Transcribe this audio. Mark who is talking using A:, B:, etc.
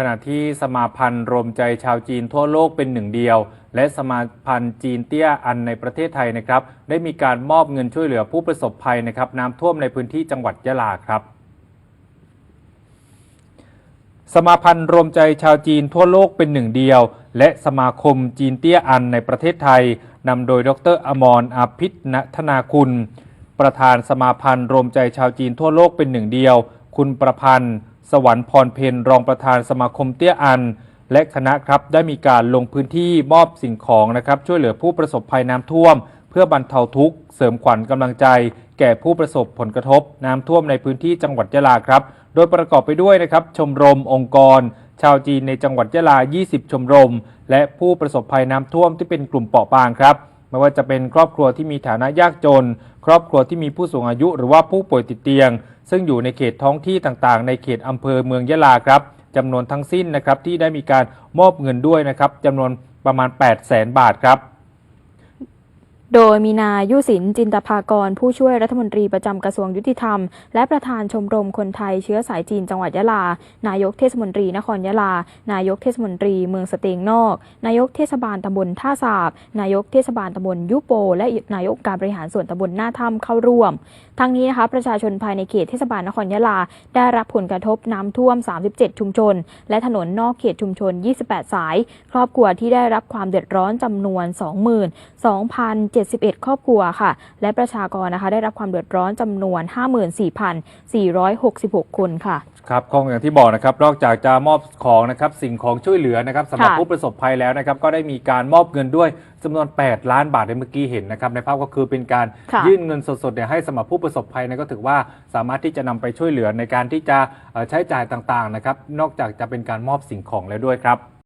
A: ขณะที่สมาพันธ์รวมใจชาวจีนทั่วโลกเป็นหนึ่งเดียว และสมาพันธ์จีนเตี้ยอันในประเทศไทยนะครับ ได้มีการมอบเงินช่วยเหลือผู้ประสบภัยนะครับน้ำท่วมในพื้นที่จังหวัดยะลาครับ สมาพันธ์รวมใจชาวจีนทั่วโลกเป็นหนึ่งเดียว และสมาคมจีนเตี้ยอันในประเทศไทยนำโดยดรอมรอาภิษณธนาคุณ ประธานสมาพันธ์รวมใจชาวจีนทั่วโลกเป็นหนึ่งเดียว คุณประพันธ์ สวรรค์พรเพนรองประธานสมาคมเตี้ยอัน และคณะครับได้มีการลงพื้นที่มอบสิ่งของนะครับช่วยเหลือผู้ประสบภัยน้ำท่วม เพื่อบรรเทาทุกข์เสริมขวัญกำลังใจ แก่ผู้ประสบผลกระทบ น้ำท่วมในพื้นที่จังหวัดยะลาครับ โดยประกอบไปด้วยนะครับชมรมองค์กร ชาวจีนในจังหวัดยะลา 20 ชมรม และผู้ประสบภัยน้ำท่วมที่เป็นกลุ่มเปราะบางครับไม่ว่าจะเป็นครอบครัวที่มีฐานะยากจน ครอบครัวที่มีผู้สูงอายุหรือว่าผู้ป่วยติดเตียง ซึ่งอยู่ในเขตท้องที่ต่างๆ ในเขตอำเภอเมืองยะลาครับจำนวนทั้งสิ้นนะครับที่ได้มีการมอบเงินด้วยนะครับจำนวนประมาณ 8 0 0แสนบาทครับ
B: โดยมีนายยุสินจินตภากร ผู้ช่วยรัฐมนตรีประจำกระทรวงยุติธรรม และประธานชมรมคนไทยเชื้อสายจีนจังหวัดยะลา นายกเทศมนตรีนครยะลา นายกเทศมนตรีเมืองสเตงนอก นายกเทศบาลตำบลท่าสาบ นายกเทศบาลตำบลยุโป และนายกการบริหารส่วนตำบลหน้าถ้ำเข้าร่วม ทั้งนี้นะคะประชาชนภายในเขตเทศบาลนครยะลา ได้รับผลกระทบน้ำท่วม 37 ชุมชน และถนนนอกเขตชุมชน 28 สาย ครอบครัวที่ได้รับความเดือดร้อนจำนวน 22,000 22,071 ครอบครัวค่ะ และประชากรนะคะ ได้รับความเดือดร้อนจำนวน 54,466 คนค่ะ
A: ครับคงอย่างที่บอกนะครับ นอกจากจะมอบของนะครับสิ่งของช่วยเหลือนะครับสำหรับ
B: ค่ะ
A: ผู้ประสบภัยแล้วนะครับ ก็ได้มีการมอบเงินด้วยจำนวน 8 ล้านบาทในเมื่อกี้เห็นนะครับ ในภาพก็คือเป็นการ
B: ค่ะ
A: ยื่นเงินสดๆเนี่ยให้สำหรับผู้ประสบภัยเนยก็ถือว่าสามารถที่จะนำไปช่วยเหลือในการที่จะเอ่อใช้จ่ายต่างๆนะครับ นอกจากจะเป็นการมอบสิ่งของแล้วด้วยครับ